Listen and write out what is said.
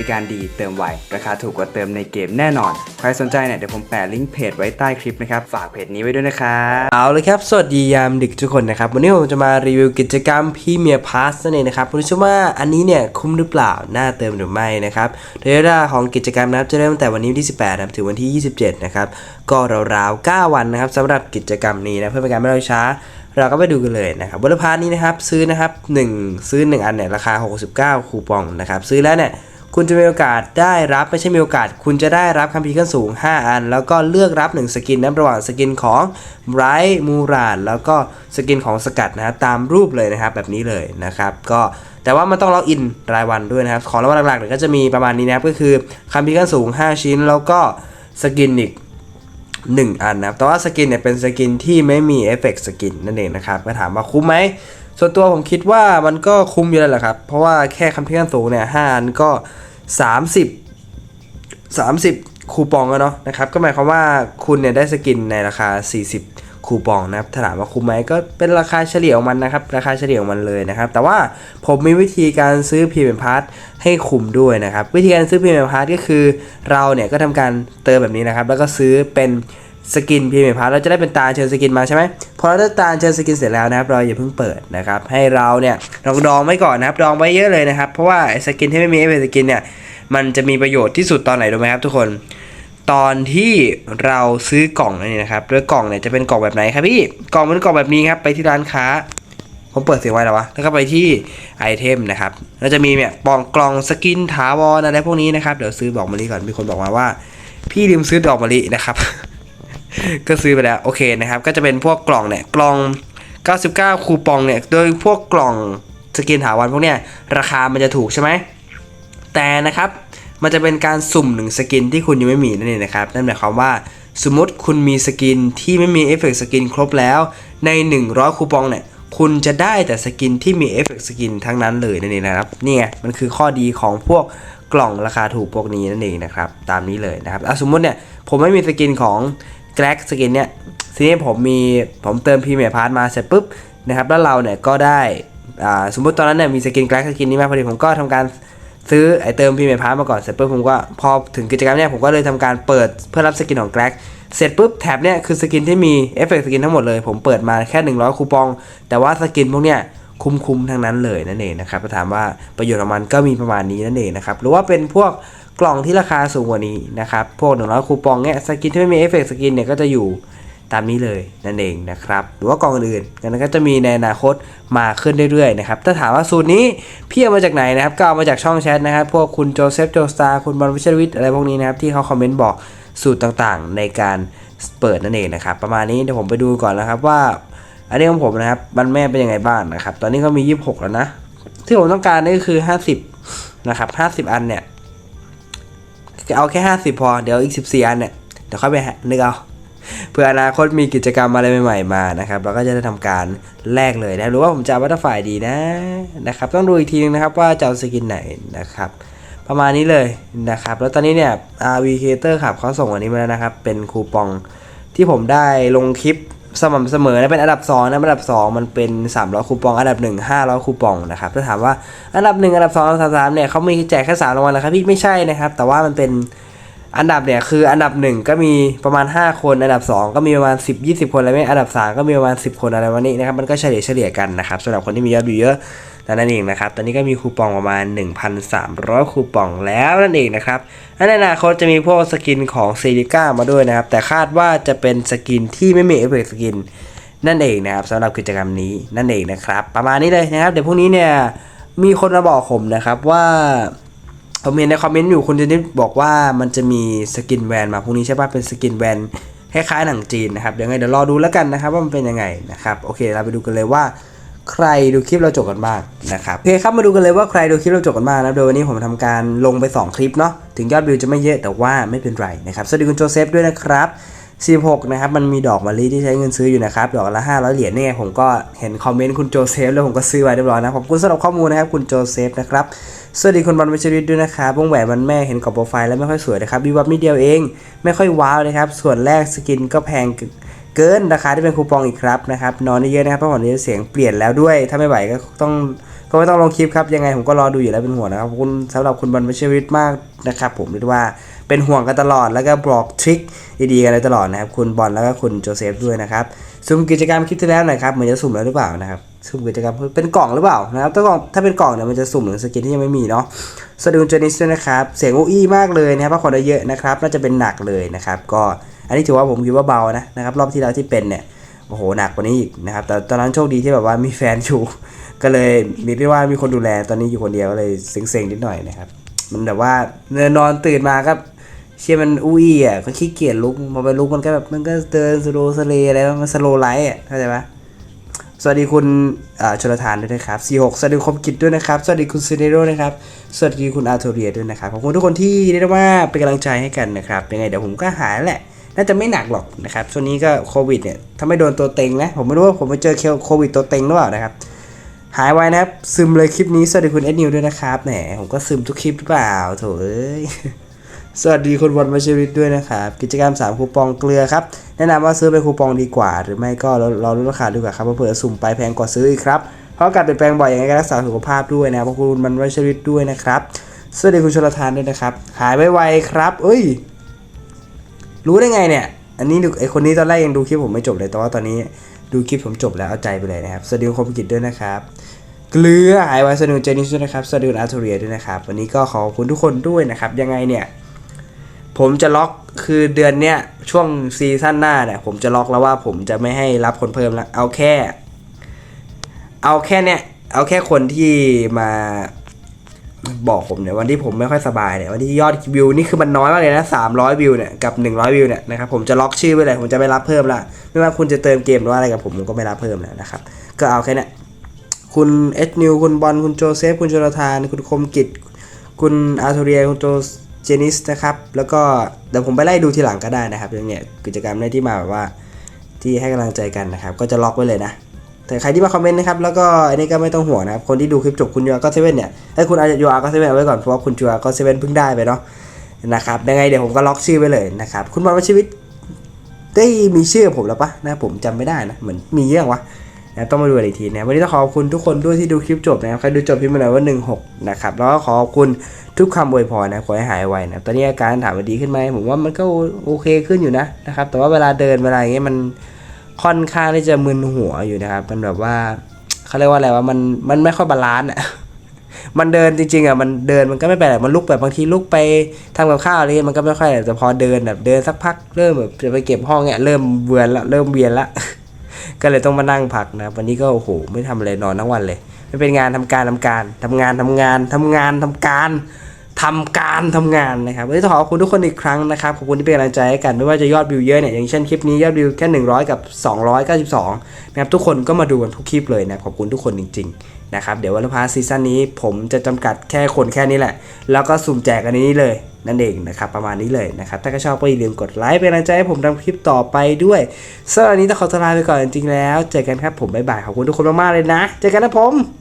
ริการดีเติมไว ราคาถูกกว่าเติมในเกมแน่นอน ใครสนใจเนี่ยเดี๋ยวผมแปะลิงก์เพจไว้ใต้คลิปนะครับ ฝากเพจนี้ไว้ด้วยนะครับเอาเลยครับ สวัสดียามดึกทุกคนนะครับ วันนี้ผมจะมารีวิวกิจกรรมพ r เมียพาสนั่นเองนะครับผมเชื่อว่าอันนี้เนี่ยคุ้มหรือเปล่า น่าเติมหรือไม่นะครับโดยเวลาของกิจกรรมนะครับจะเริ่มตั้งแต่วันนี้วันที่18นะครับถึงวันที่ 27 นะครับก็ราวๆ9วันนะครับสำหรับกิจกรรมนี้นะเพื่อเป็นการไม่รอช้าเราก็ไปดูกันเลยนะครับบนพาร์นี้นะครับซื้อนะครับ1ซื้อ 1 อันเนี่ยราคา 69 คูปองนะครับซื้อแล้วเนี่ย คุณจะมีโอกาสได้รับไม่ใช่มีโอกาส คุณจะได้รับคัมภีร์ขั้นสูง 5 อัน แล้วก็เลือกรับ 1 สกินนะระหว่างสกินของไบรท์มูรานแล้วก็สกินของสกัดนะครับตามรูปเลยนะครับแบบนี้เลยนะครับก็แต่ว่ามันต้องล็อกอินรายวันด้วยนะครับของรางวัลหลักๆเนี่ยก็จะมีประมาณนี้นะครับก็คือคัมภีร์ขั้นสูง 5 ชิ้น แล้วก็สกินอีก1 อันนะครับแต่ว่าสกินเนี่ยเป็นสกินที่ไม่มีเอฟเฟกต์สกินนั่นเองนะครับมาถามว่าคุ้มไหม ส่วนตัวผมคิดว่ามันก็คุ้มอยู่แล้วแหละครับ เพราะว่าแค่คัมพิวเตอร์สูงเนี่ยห้าอันก็ 30 30 คูปองอะเนาะนะครับ ก็หมายความว่าคุณเนี่ยได้สกินในราคา 40 คูปองนะครับถามว่าคุ้มไหมก็เป็นราคาเฉลี่ยของมันนะครับ ราคาเฉลี่ยของมันเลยนะครับ แต่ว่าผมมีวิธีการซื้อพรีเมียมพาร์ทให้คุ้มด้วยนะครับ วิธีการซื้อพรีเมียมพาร์ทก็คือ เราเนี่ยก็ทำการเติมแบบนี้นะครับ แล้วก็ซื้อเป็น สกินพรีเมียมพาร์เราจะได้เป็นตาเชิญสกินมาใช่ไหมพอเราได้ตาเชิญสกินเสร็จแล้วนะครับเราอย่าเพิ่งเปิดนะครับให้เราเนี่ยลองดองไว้ก่อนนะครับดองไว้เยอะเลยนะครับเพราะว่าไอสกินที่ไม่มีเอฟเฟกสกินเนี่ยมันจะมีประโยชน์ที่สุดตอนไหนรู้ไหมครับทุกคนตอนที่เราซื้อกล่องนี่นะครับโดยกล่องเนี่ยจะเป็นกล่องแบบไหนครับพี่กล่องเป็นกล่องแบบนี้ครับไปที่ร้านค้าผมเปิดเสียงไว้แล้ววะแล้วก็ไปที่ไอเทมนะครับแล้วจะมีเนี่ยปองกล่องสกินถาวรอะไรพวกนี้นะครับเดี๋ยวซื้อดอกมะลิก่อนมีคนบอกมาว่า พี่ลืมซื้อดอกมะลินะครับ ก็ซื้อไปแล้วโอเคนะครับ ก็จะเป็นพวกกล่องเนี่ยกล่อง 99 คูปองเนี่ยโดยพวกกล่องสกินถาวรพวกเนี้ยราคามันจะถูกใช่ไหมแต่นะครับมันจะเป็นการสุ่มหนึ่งสกินที่คุณยังไม่มีนั่นเองนะครับนั่นหมายความว่าสมมติคุณมีสกินที่ไม่มีเอฟเฟกต์สกินครบแล้ว ใน 100 คูปองเนี่ยคุณจะได้แต่สกินที่มีเอฟเฟกต์สกินทั้งนั้นเลยนั่นเองนะครับเนี่ยมันคือข้อดีของพวกกล่องราคาถูกพวกนี้นั่นเองนะครับตามนี้เลยนะครับอะสมมติเนี่ยผมไม่มีสกินของ แกร็กสกินเนี่ยทีนี้ผมมีผมเติมพรีเมียร์พาร์ทมาเสร็จปุ๊บนะครับแล้วเราเนี่ยก็ได้อ่าสมมติตอนนั้นเนี่ยมีสกินแกร็กสกินนี้มาพอดีผมก็ทำการซื้อไอเติมพรีเมียร์พาร์ทมาก่อนเสร็จปุ๊บผมก็พอถึงกิจกรรมเนี่ยผมก็เลยทำการเปิดเพื่อรับสกินของแกร็กเสร็จปุ๊บแท็บเนี่ยคือสกินที่มีเอฟเฟกต์สกินทั้งหมดเลย ผมเปิดมาแค่ 100 คูปอง แต่ว่าสกินพวกเนี้ยคุ้มๆทั้งนั้นเลยนั่นเองนะครับถ้าถามว่าประโยชน์ของมันก็มีประมาณนี้นั่นเองนะครับหรือว่าเป็นพวก กล่องที่ราคาสูงกว่านี้นะครับ พวก100คูปองเนี่ยสกินที่ไม่มีเอฟเฟกต์สกินเนี่ยก็จะอยู่ตามนี้เลยนั่นเองนะครับ หรือว่ากล่องอื่นนั้นก็จะมีในอนาคตมาขึ้นเรื่อยๆนะครับ ถ้าถามว่าสูตรนี้พี่เอามาจากไหนนะครับ ก็เอามาจากช่องแชทนะครับ พวกคุณโจเซฟโจสตาคุณบอลวิชวิทย์อะไรพวกนี้นะครับ ที่เขาคอมเมนต์บอกสูตรต่างๆ ในการเปิดนั่นเองนะครับ ประมาณนี้เดี๋ยวผมไปดูก่อนนะครับว่า อันนี้ของผมนะครับมันแม่เป็นยังไงบ้างนะครับ ตอนนี้ก็มี 26 แล้วนะ ที่ผมต้องการนี่คือ 50 นะครับ 50 อันเนี่ย เอาแค่50พอ เดี๋ยวอีก14อันเนี่ยเดี๋ยวค่อยไปหานึกเอาเพื่ออนาคตมีกิจกรรมอะไรใหม่ๆมานะครับเราก็จะได้ทำการแลกเลยนะหรือว่าผมจะเอาบัตเตอร์ไฟดีนะนะครับต้องดูอีกทีนึงนะครับว่าจะเอาสกินไหนนะครับประมาณนี้เลยนะครับแล้วตอนนี้เนี่ย RV Creator ครับเขาส่งอันนี้มาแล้วนะครับเป็นคูปองที่ผมได้ลงคลิป สม่ำเสมอนะเป็นอันดับ2นะอันดับ 2 มันเป็น 300 คูปอง อันดับ 1 500 คูปองนะครับถ้าถามว่าอันดับ 1 อันดับ2อันดับ3เนี่ยเขามีแจกแค่3รางวัลนะครับพี่ไม่ใช่นะครับ แต่ว่ามันเป็น อันดับเนี่ยคืออันดับ1ก็มีประมาณ 5 คน อันดับ 2 ก็มีประมาณ 10 20 คนอะไรไม่อันดับ 3 ก็มีประมาณ 10 คนอะไรวันนี้นะครับมันก็เฉลี่ยเฉลี่ยกันนะครับสำหรับคนที่มียอดวิวเยอะนั่นเองนะครับ ตอนนี้ก็มีคูปองประมาณ 1,300 คูปองแล้วนั่นเองนะครับในอนาคตจะมีพวกสกินของเซริก้ามาด้วยนะครับ แต่คาดว่าจะเป็นสกินที่ไม่มีเอฟเฟกต์สกิน นั่นเองนะครับสำหรับกิจกรรมนี้นั่นเองนะครับ ประมาณนี้เลยนะครับ เดี๋ยวพรุ่งนี้เนี่ยมีคนมาบอกผมนะครับว่า ผมเห็นในคอมเมนต์อยู่คุณเจนิสบอกว่ามันจะมีสกินแวนมาพรุ่งนี้ใช่ปะเป็นสกินแวนคล้ายๆหนังจีนนะครับเดี๋ยวไงเดี๋ยวรอดูแล้วกันนะครับว่ามันเป็นยังไงนะครับโอเคเราไปดูกันเลยว่าใครดูคลิปเราจบกันบ้างนะครับโอเคครับมาดูกันเลยว่าใครดูคลิปเราจบกันบ้างนะโดยวันนี้ผมทำการลงไป 2 คลิปเนาะถึงยอดวิวจะไม่เยอะแต่ว่าไม่เป็นไรนะครับสวัสดีคุณโจเซฟด้วยนะครับ16นะครับมันมีดอกมะลิที่ใช้เงินซื้ออยู่นะครับดอกละ500เหรียญนี่ไงผมก็เห็นคอมเมนต์คุณโจเซฟแล้วผมก็ซื้อไว้เรียบร้อยนะขอบคุณสำหรับข้อมูลนะครับคุณโจเซฟนะครับ สวัสดีคุณบอลวิชริตด้วยนะครับวงแหวนมันแม่เห็นกรอบโปรไฟล์แล้วไม่ค่อยสวยนะครับวิวับนิดเดียวเอง ไม่ค่อยว้าวนะครับ ส่วนแรกสกินก็แพงเกินราคาที่เป็นคูปองอีกครับนะครับ นอนเยอะนะครับเพราะผมนี้เสียงเปลี่ยนแล้วด้วย ถ้าไม่ไหวก็ต้องก็ไม่ต้องลงคลิปครับ ยังไงผมก็รอดูอยู่แล้วเป็นห่วงนะครับคุณสำหรับคุณบอลวิชวิตมากนะครับ ผมเรียกว่าเป็นห่วงกันตลอดแล้วก็บอกทริคดีๆกันตลอดนะครับ คุณบอลแล้วก็คุณโจเซฟด้วยนะครับสุ่มกิจกรรมคลิปที่แล้วหน่อยครับเหมือนจะสุ่มแล้วหรือเปล่านะครับ สุ่มกิจกรรมเป็นกล่องหรือเปล่านะครับถ้ากล่องถ้าเป็นกล่องเนี่ยมันจะสุ่มหรือสกินที่ยังไม่มีเนาะสวัสดีคุณเจนิสด้วยนะครับ เสียงอู้อี้มากเลยนะครับเพราะคนได้เยอะนะครับน่าจะเป็นหนักเลยนะครับ ก็อันนี้ถือว่าผมคิดว่าเบานะนะครับรอบที่แล้วที่เป็นเนี่ยโอ้โหหนักกว่านี้อีกนะครับแต่ตอนนั้นโชคดีที่แบบว่ามีแฟนอยู่ก็เลยมีเรียกว่ามีคนดูแลตอนนี้อยู่คนเดียวก็เลยเซ็งๆนิดหน่อยนะครับมันแบบว่าเนนอนตื่นมาก็เชื่อมันอุ้ยอะก็ขี้เกียจลุกพอไปลุกมันก็แบบมันก็เดินสโลสเลอะไรมันสโลไลท์อะเข้าใจปะ สวัสดีคุณชลทานด้วยนะครับ46สวัสดีคมกิจด้วยนะครับ สวัสดีคุณซีเนโรนะครับ สวัสดีคุณอาร์โทเรียด้วยนะครับ ขอบคุณทุกคนที่เรียกได้ว่าเป็นกำลังใจให้กันนะครับ ยังไงเดี๋ยวผมก็หายแหละ น่าจะไม่หนักหรอกนะครับ ช่วงนี้ก็โควิดเนี่ย ถ้าไม่โดนตัวเต็งนะ ผมไม่รู้ว่าผมไปเจอโควิดตัวเต็งหรือเปล่านะครับ หายไวนะครับ ซึมเลยคลิปนี้ สวัสดีคุณเอ็ดนิวด้วยนะครับ แหม ผมก็ซึมทุกคลิปหรือเปล่าโถเอ้ย สวัสดีคุณวันมาชีวิตด้วยนะครับกิจกรรม 3 คูปองเกลือครับ แนะนำว่าซื้อเป็นคูปองดีกว่า หรือไม่ก็เรอลดราคาดีกว่าครับเผื่อสุ่มไปแพงกว่าซื้ออีกครับเพราะการเปลี่ยนแปลงบ่อยอย่างไรก็รักษาสุขภาพด้วยนะครับขอบคุณมันมาชีวิตด้วยนะครับสวัสดีคุณชลทานด้วยนะครับ หายไวๆครับ เอ้ย รู้ได้ไงเนี่ย อันนี้ไอคนนี้ตอนแรกยังดูคลิปผมไม่จบเลยแต่ว่าตอนนี้ดูคลิปผมจบแล้วเอาใจไปเลยนะครับสวัสดีคุณคมกิจด้วยนะครับเกลือหายไวสวัสดีคุณเจนิสด้วยนะครับสวัสดีคุณอาร์ทูเรียด้วยนะครับ วันนี้ก็ขอบคุณทุกคนด้วยนะครับ ยังไงเนี่ย ผมจะล็อกคือเดือนเนี้ยช่วงซีซั่นหน้าเนี่ยผมจะล็อกแล้วว่าผมจะไม่ให้รับคนเพิ่มแล้วเอาแค่ เอาแค่เนี่ยเอาแค่คนที่มาบอกผมเนี่ยวันที่ผมไม่ค่อยสบายเนี่ยวันที่ยอดวิวนี่คือมันน้อยมากเลยนะ300วิวเนี่ยกับ100วิวเนี่ยนะครับผมจะล็อกชื่อไว้เลยผมจะไม่รับเพิ่มละไม่ว่าคุณจะเติมเกมหรือว่าอะไรกับผมผมก็ไม่รับเพิ่มแล้วนะครับก็เอาแค่เนี้ยคุณเอสนิวคุณบอลคุณโจเซฟคุณโจนาธานคุณคมกิจคุณอาร์โทเรียคุณโจ เจนิสนะครับ แล้วก็เดี๋ยวผมไปไล่ดูทีหลังก็ได้นะครับอย่างเนี้ยกิจกรรมในที่มาแบบว่าที่ให้กำลังใจกันนะครับ ก็จะล็อกไว้เลยนะ แต่ใครที่มาคอมเมนต์นะครับ แล้วก็อันนี้ก็ไม่ต้องห่วงนะครับ คนที่ดูคลิปจบคุณยูอาก็เซเว่นเนี่ยให้คุณยูอาก็เซเว่นเอาไว้ก่อนเพราะว่าคุณยูอาก็เซเว่นเพิ่งได้ไปเนาะนะครับยังไงเดี๋ยวผมก็ล็อกชื่อไว้เลยนะครับ คุณบอลวชีวิตได้มีชื่อผมแล้วปะนะผมจำไม่ได้นะเหมือนมีเยอะวะ นะต้องมาดูกันอีกทีนะวันนี้ต้องขอบคุณทุกคนด้วยที่ดูคลิปจบนะครับใครดูจบพิมพ์มาหน่อยว่า 16 นะครับ แล้วก็ขอบคุณทุกคำอวยพรนะขอให้หายไวนะตอนนี้อาการถามว่าดีขึ้นไหมผมว่ามันก็โอเคขึ้นอยู่นะนะครับแต่ว่าเวลาเดินเวลาอย่างเงี้ยมันค่อนข้างที่จะมึนหัวอยู่นะครับมันแบบว่าเขาเรียกว่าอะไรว่ามันมันไม่ค่อยบาลานซ์อะมันเดินจริงๆอะมันเดินมันก็ไม่เป็นไรมันลุกแบบบางทีลุกไปทำกับข้าวอะไรเงี้ยมันก็ไม่ค่อยแต่พอเดินแบบเดินสักพักเริ่มแบบจะไปเก็บห้องเนี่ยเริ่มเบื่อละเริ่มเวียนละ ก็เลยต้องมานั่งพักนะวันนี้ก็โอ้โหไม่ทำอะไรนอนทั้งวันเลยไม่เป็นงานทำการทำการทำงานทำงานทำงานทำการทำการทำงานนะครับวันนี้ต้องขอบคุณทุกคนอีกครั้งนะครับขอบคุณที่เป็นกำลังใจให้กัน ไม่ว่าจะยอดวิวเยอะเนี่ยอย่างเช่นคลิปนี้ยอดวิวแค่ 100 กับ 292นะครับทุกคนก็มาดูกันทุกคลิปเลยนะขอบคุณทุกคนจริงๆนะครับเดี๋ยววันพาซีซั่นนี้ผมจะจำกัดแค่คนแค่นี้แหละ แล้วก็สุ่มแจกอันนี้เลย นั่นเองนะครับประมาณนี้เลยนะครับถ้าก็ชอบก็อย่าลืมกดไลค์เป็นกำลังใจให้ผมทำคลิปต่อไปด้วยสำหรับวันนี้ต้องขอตัวลาไปก่อนจริงๆแล้ว เจอกันครับผมบ๊ายบายขอบคุณทุกคนมากๆเลยนะ เจอกันนะผม